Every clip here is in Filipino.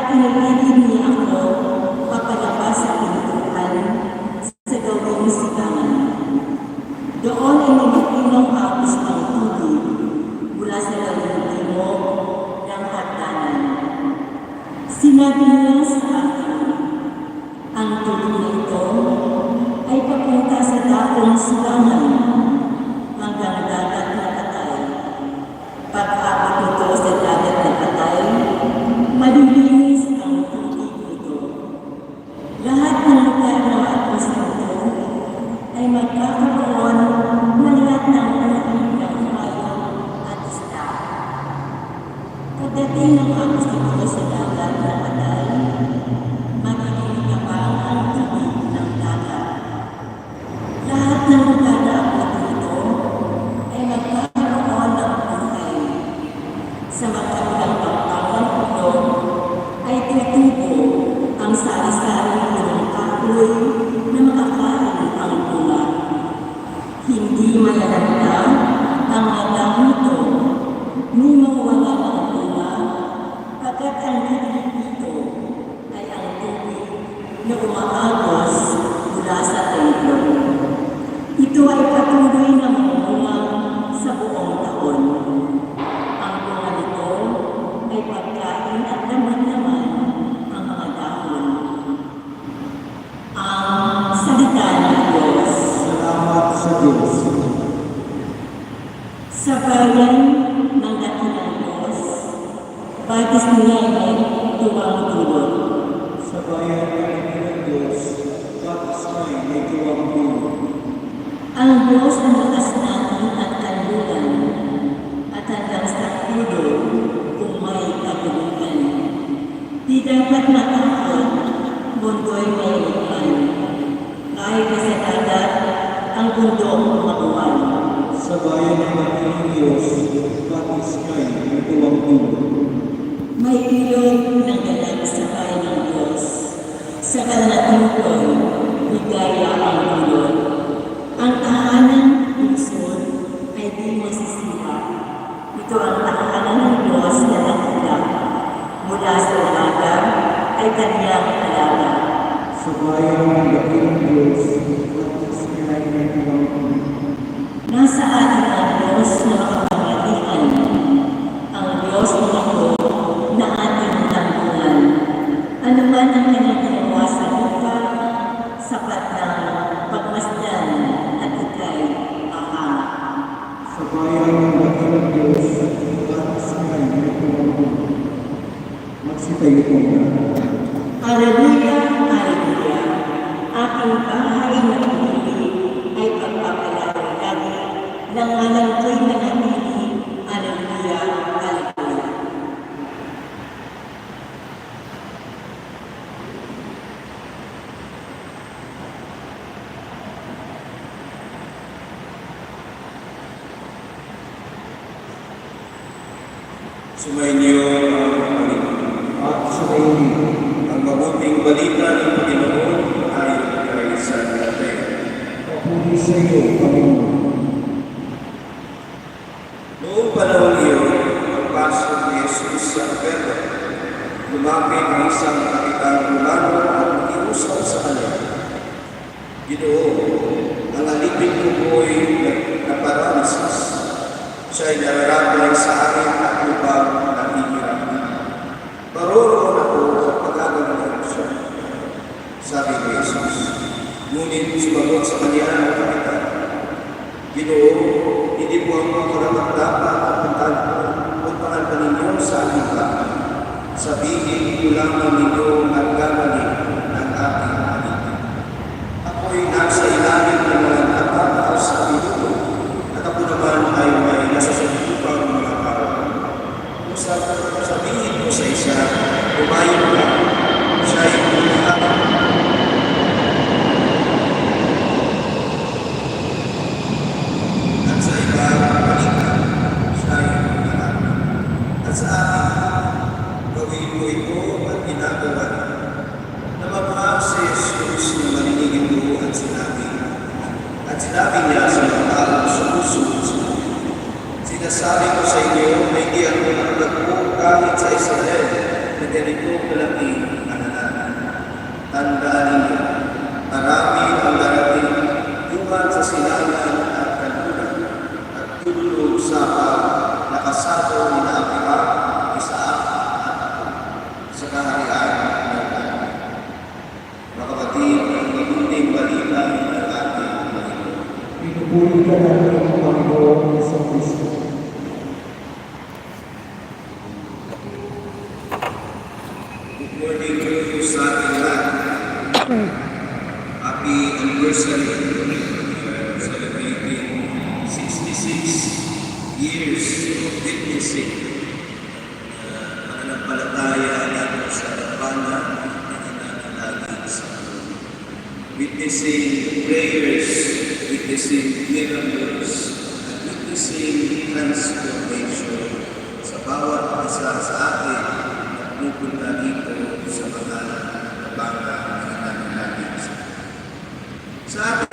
at niya ako papalabas sa pintuan practice nila ay tumatulog sa bayan ng Panginoon Diyos, tapos may nagawang buo. Ang Diyos ang lakas natin at kanlugan, at hanggang sa tulo kung may kabulugan. Di dapat mata sa kalatang ko, ligaya ang tulog. Ang tahanan ng Diyos ay di masisira. Ito ang tahanan ng Diyos na nakita. Mula sa alaga ay kanyang alaga. Subayan ang laking Diyos at sa kanyang Nasaan Sumainyo ang Panginoon at sumainyo ang mabuting balita ng Panginoon ay kay sa natin. Papuri sa iyo, Panginoon. Noong panahon iyon, ang ni Jesus sa Pedro, lumapit ang isang kapitang Romano at nakiusap sa kanya. Ginoo, ang alipin ko ko'y naparalisis. Siya'y naramdaman Sabihin ko lamang ninyo ang gawanin ng aking anak. Ako'y nasa ilalim increasing transformation sa bawat isa sa atin at pupunta dito sa mga labangan na natin sa atin.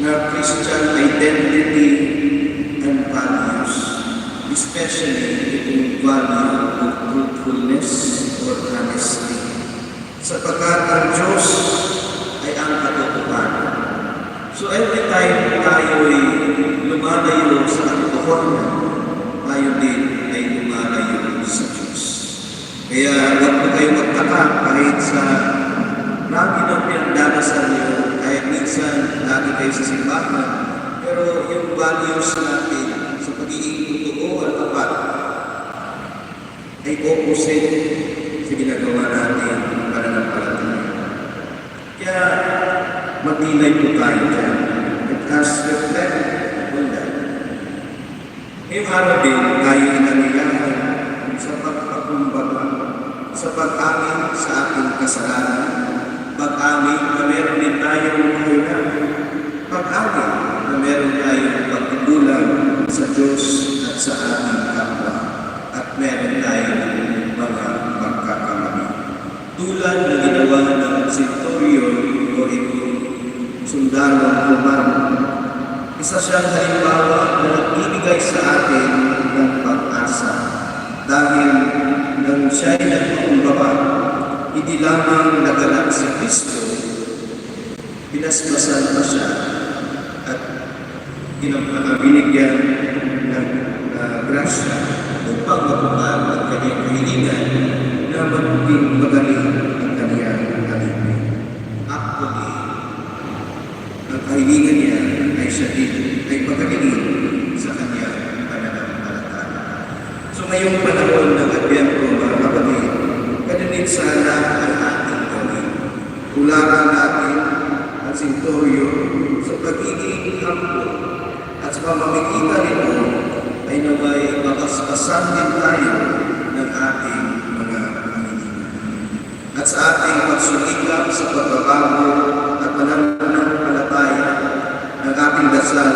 Na Christian identity and values, especially itong value of truthfulness or honesty. Sapagkat ang Diyos ay ang katotohanan. So every time tayo ay lumalayo sa katotohanan, tayo din ay lumalayo sa Diyos. Kaya huwag po kayo magtaka kahit sa lagi ng pinagdadasal niyo, kahit minsan lagi kayo sa simbahan, pero yung values natin sa pagiging totoo at tapat ay opposite sa ginagawa natin para ng palataya. Kaya magnilay po tayo dyan. Let us reflect on that. Ngayong araw din, tayo inanilahan sa pagpakumbaba, sa pag-amin sa ating kasalanan, pag-amin na meron din tayong kahilan, pag-amin na meron tayong pagkukulang sa Diyos at sa ating kapwa, at meron tayong mga pagkakamali. Tulad na ginawa ng Centurion o itong sundalo Romano, isa siyang halimbawa na nagbibigay sa atin ng pag-asa. Dahil nang siya'y nagpakumbaba, hindi lamang nagalak si Kristo, pinasmasan pa siya at binigyan ng uh, grasya upang matupad ang kanyang kahilingan na magiging magaling ang kanyang alipin. Actually, ang kahilingan niya ay siya din ay pagalingin sa kanyang pananampalataya. So ngayong panahon ng Advento, sana ang ating gawin. Tularan natin ang sintoryo sa pagiging hampo at sa pamamikita nito ay naway makaspasan din tayo ng ating mga kahilingan. At sa ating pagsulikap sa pagbabago at pananampalataya ng ating dasal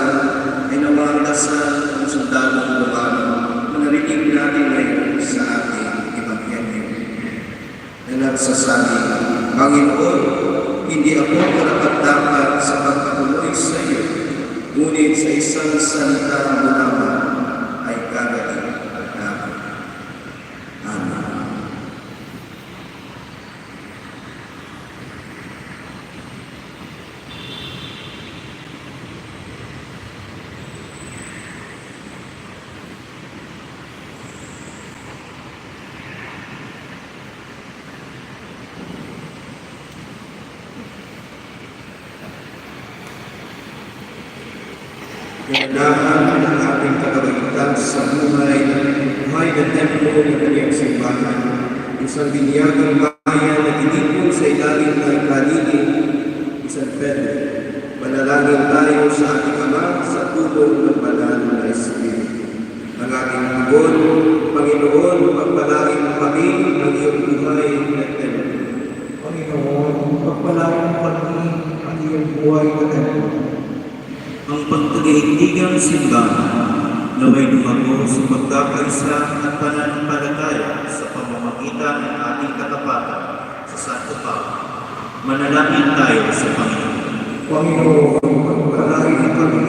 ay nawa ang dasal ng sundalong Romano na narinig natin ngayon sa ating Ebanghelyo na nagsasabi, Panginoon, hindi ako karapat-dapat sa pagkatuloy sa iyo, ngunit sa isang salita mo lamang ay gagaling namin. Amen. Ganahan ang ating kagawitan sa buhay, buhay na templo ng kanyang simbahan, isang binyagang bayan na tinipon sa ilalim ng kaligid, isang Pedro. Manalangin tayo sa ating Ama sa tulong ng banal na Espiritu. Ang ating tugon, Panginoon, pagpalain mo kami ng iyong buhay na templo. Panginoon, pagpalain mo kami ang iyong buhay na templo. ang pagkagaigtigang simbahan naway lumago sa pagkakaisa at pananampalataya sa pamamagitan ng ating katapatan sa Santo Pao. Manalangin tayo sa Panginoon. Panginoon, pagpalain kami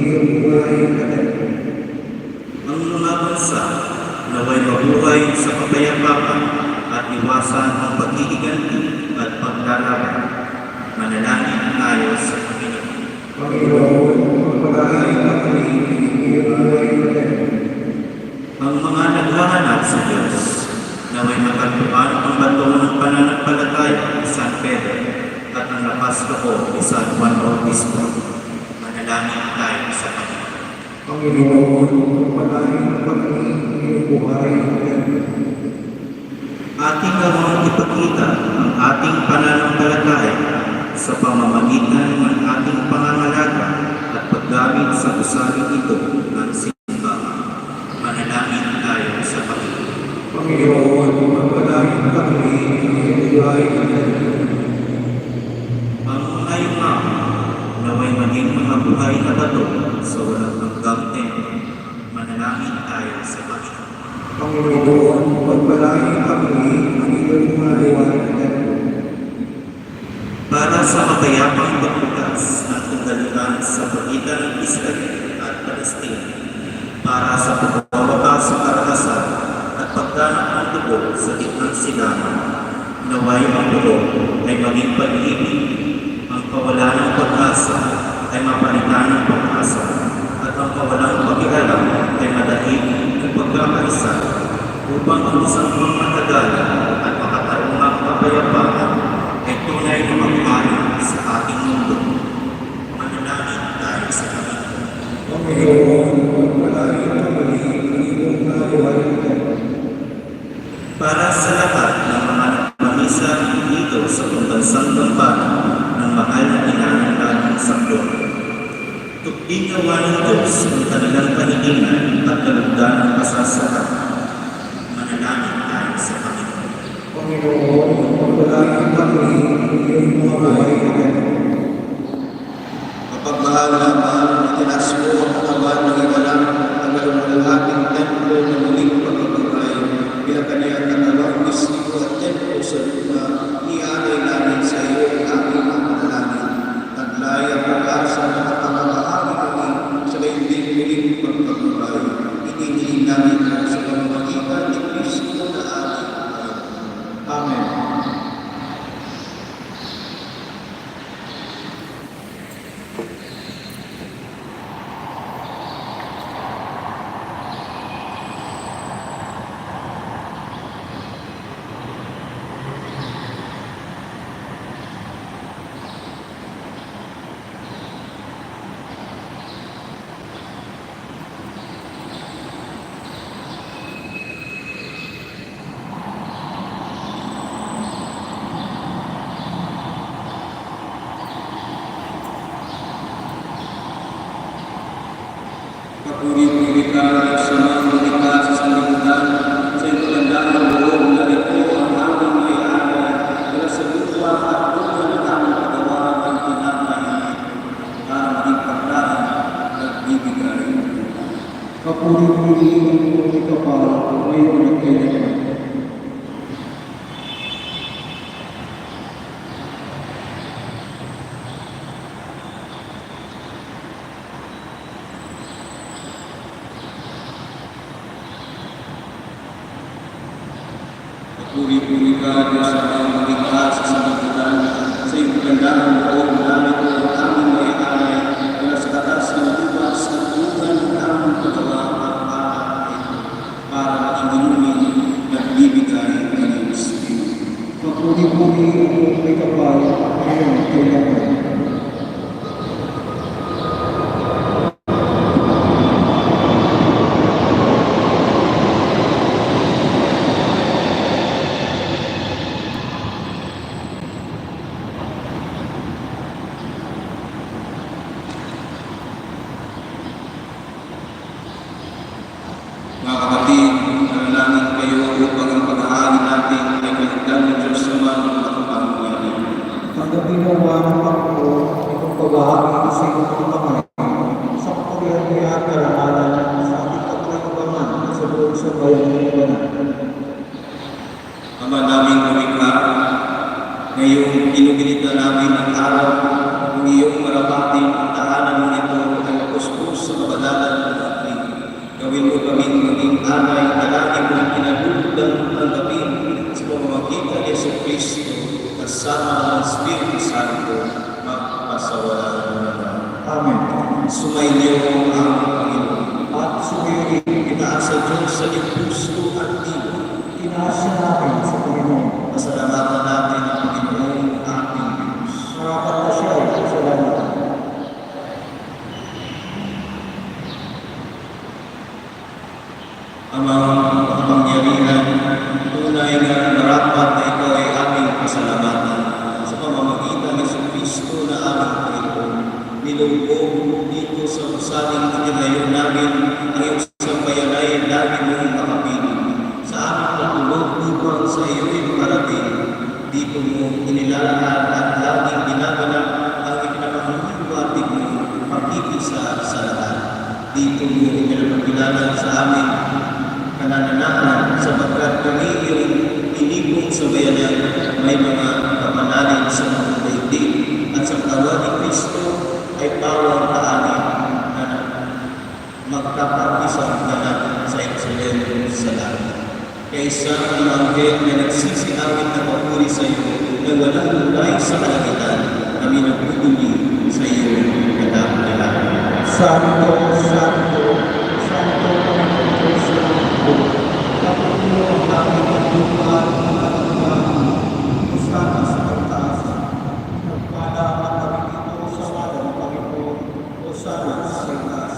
iyong buhay natin. Ang mga bansa naway mabuhay sa kapayapaan at iwasan ang paghihiganti at paglalaban. Manalangin tayo sa Panginoon. Panginoon, pagpalain kami iyong buhay natin. Ang mga naghahanap sa Diyos, naway matagpuan ang bato ng pananampalataya ni San Pedro at ang lakas loob ni San Juan Bautista. Manalangin tayo sa Panginoon. Panginoon, pagpalain kami iyong buhay natin. Ating gawang ipakita ang ating pananampalataya sa pamamagitan ng ating pangangalaga at paggamit sa usaling ito ng simbahan. Manalangin tayo sa Panginoon. Panginoon, pagpalain kami natin. Ang mga yumaman naway maging mga buhay na bato sa walang hanggang templo. Manalangin tayo sa Panginoon. Panginoon, pagpalain kami iyong buhay natin. para sa mapayapang pagbukas ng kagalitan sa pagitan ng Israel at Palestina, para sa pagbabakas sa karakasan at ng dugo sa gitnang silangan, naway ang dugo ay maging pag-ibig, ang kawalan ng pag-asa ay mapalitan ng pag-asa, at ang kawalang pag-ialam ay madahil ng pagkakaisa upang ang isang matagal at makatarungang kapayapaan ay tunay na magpaano sa ating mundo. Manalangin tayo sa Panginoon. Panginoon, pagpalain kami iyong buhay natin. Para sa lahat ng mga nagpamisa dito sa pambansang Gambara ng mahal na inanang natin sa Lord. Tukding nawa ng Diyos ang at kalugdan ng pasasaka. Manalangin tayo sa Panginoon. Panginoon, pagpalain kami iyong buhay natin. Mapagmahal na mahal na tinas mo ang katawan ng iwalang ang kalumalahating templo na muling pagkakabay bilang kaniyang katawan, mismo at templo sa lupa, ialay namin sa iyo ang aming mga panalangin. Taglay ang pag-asa na kapamamahali kami sa kayong muling pagkakabay. Inihiling namin sa pamamagitan ni Kristo na aming Panginoon. Amen. Papuri-puri ka sa mga malika sa sanlibutan, sa iyong kalandaan ng loob na ito ang aming may alay, mula sa lupa at lupa na aming pagawa ng tinapay, para maging paglaan at bibigay. Kapuri-puri ang iyong kapal, ngayon at kailanman. Papuri-puri ka Diyos sa mga malika sa sanlibutan, sa iyong kalandaan ng na ito ang aming may alay, mula sa katas ng lupa sa lupa ng aming pagawa at para maging inumin at bibigay ng iyong Espiritu. Kapuri-puri ang iyong kapal, ngayon at kailanman. Mga kapatid, nanalangin kayo upang ang pag-aari natin ay kalagdan ng Diyos naman ng makapangyari. Tanggapin mo ang Panginoon itong pagbahagi sa Amang makapangyarihan, tunay na marapat na ikaw ay aming pasalamatan sa pamamagitan ng Kristo na aming Panginoon. Nilugog dito sa usaling itinayo namin ang iyong sambayanay namin mong makapiling. Sa aming pagtulog upang sa iyo'y parating, dito mo inilalahad at laging ginaganap ang ipinapanghiwatig mo pagkikisa sa lahat. Dito mo ipinapakilala sa amin kanananahan sapagkat kami iyong inipong sa bayanan may mga kapanalin sa mga daigdig at sa katawan ni Kristo ay pawang kaanin na magkakapisang ganap sa Jerusalem sa langit. Kaya isang imanggit na nagsisiawit na papuri sa iyo na walang lulay sa kalangitan kami nagpupuli sa iyo kadang-dalang. Santo, Santo, Santo, Panginoon Diyos ng mundo. Kapulo ang aming pagbubuhat ng katapang. Usana sa pagtaas. Nagpala ang kami dito sa wala ng Panginoon. Usana sa pagtaas.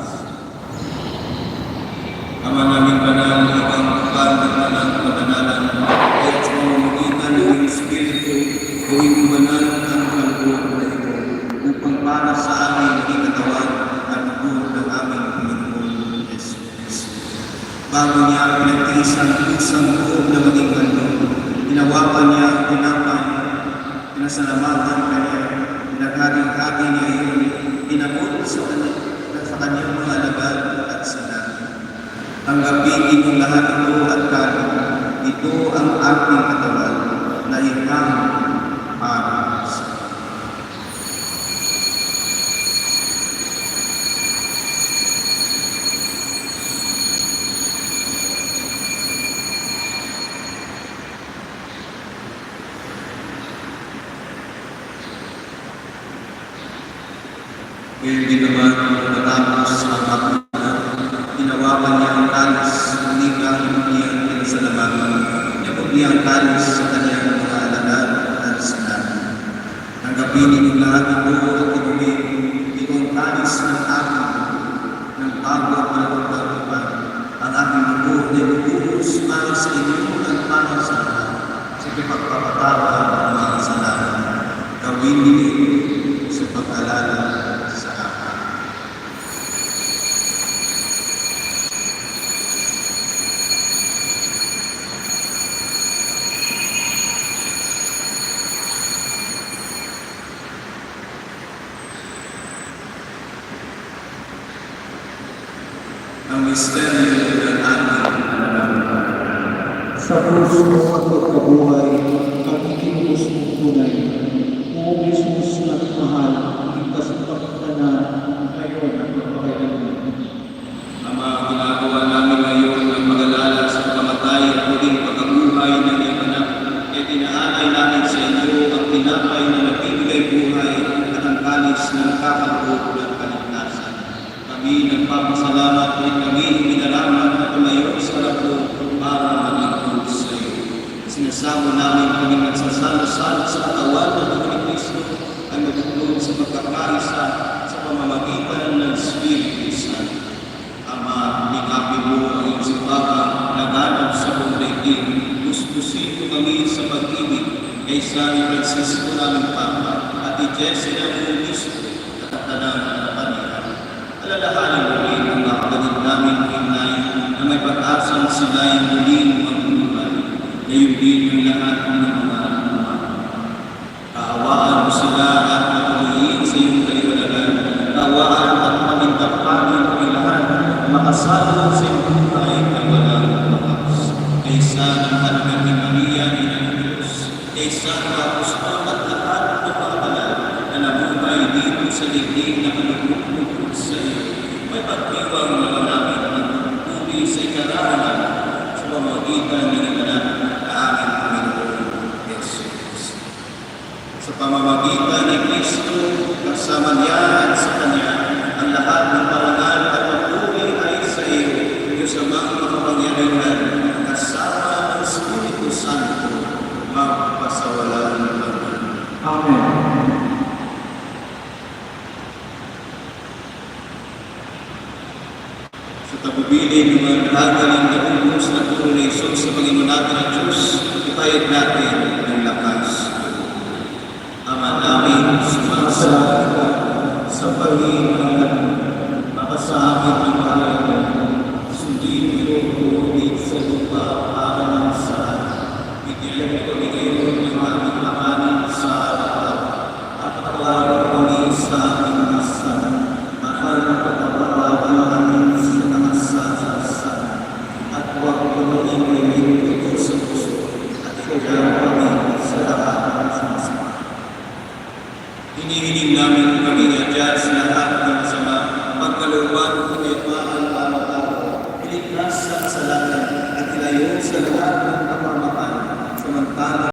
Ama namin banal, ibang kapal ng banal pagkanalan, kaya sa pamamagitan ng iyong Espiritu, gawin mo banal ang kaloob na ito, upang para sa amin naging katawan at dugo ng aming Panginoon Yesu Cristo. Bago niya pinagtiis ang isang buong na maging handog, hinawakan niya ang tinapay, pinasalamatan kanya, pinaghaging-hagi niya iyon, inabot sa kanya, sa kanyang mga alagad at sinabi, Tanggapin ninyong lahat ito at kanin. Ito ang aking katawan na ihang para sa Ngayon din naman matapos ang hapuna, hinawakan niya ang talis, uligang niyang pinasalamatan. Niyabot niya ang talis sa kanyang mga alagad at sinabi, Tanggapin ninyong lahat ito at inumin, ito ang talis ng aking ng bago at malapagpagpapan, ang aking dugo na inuubos para sa inyo at para sa lahat, sa pagpapatawa ng mga kasalanan. Gawin ninyo sa pag-alala sa akin. ang misteryo ng ating Sa puso mo at pagkabuhay, ang itinubos mong tunay. O Jesus na mahal, ligtas at pagkakanan, ngayon at magpakailanman. Ama, ginagawa namin ngayon ang pag-alala sa kamatay at maging pagkabuhay ng iyong anak. Kaya tinaalay namin sa inyo ang tinapay na nagbibigay buhay at ang kalis na nakakabuot ng kaligtasan. Kami nagpapasalamat at kami minalaman na tumayo sa labo para maglingkod sa iyo. Sinasama namin kami nagsasalo-salo sa katawan ng ni Kristo ay matutulog sa pagkakaisa sa pamamagitan ng Espiritu Santo. Ama, likapin mo ang iyong sipagang naganap sa buong daigdig. Puspusin mo kami sa kay San Francisco naming Papa at ni ng Obispo at ang tanang kapanihan. Alalahanin mo rin ang nakaganit namin hinay na may pag-asang sila ay muling magbubuhay. Ngayon din yung lahat ng mga ama. Kaawaan mo sila at matuloyin sa iyong kaliwanagan. Kaawaan at pamintapanin ang lahat. Makasalo sa iyong Diyos. Magdalang na pumunus na puro ni Jesus sa Panginoon natin ang Diyos, itayag natin ng lakas. Ama namin, sumasalamat sa pag-iingat, makasahabit ng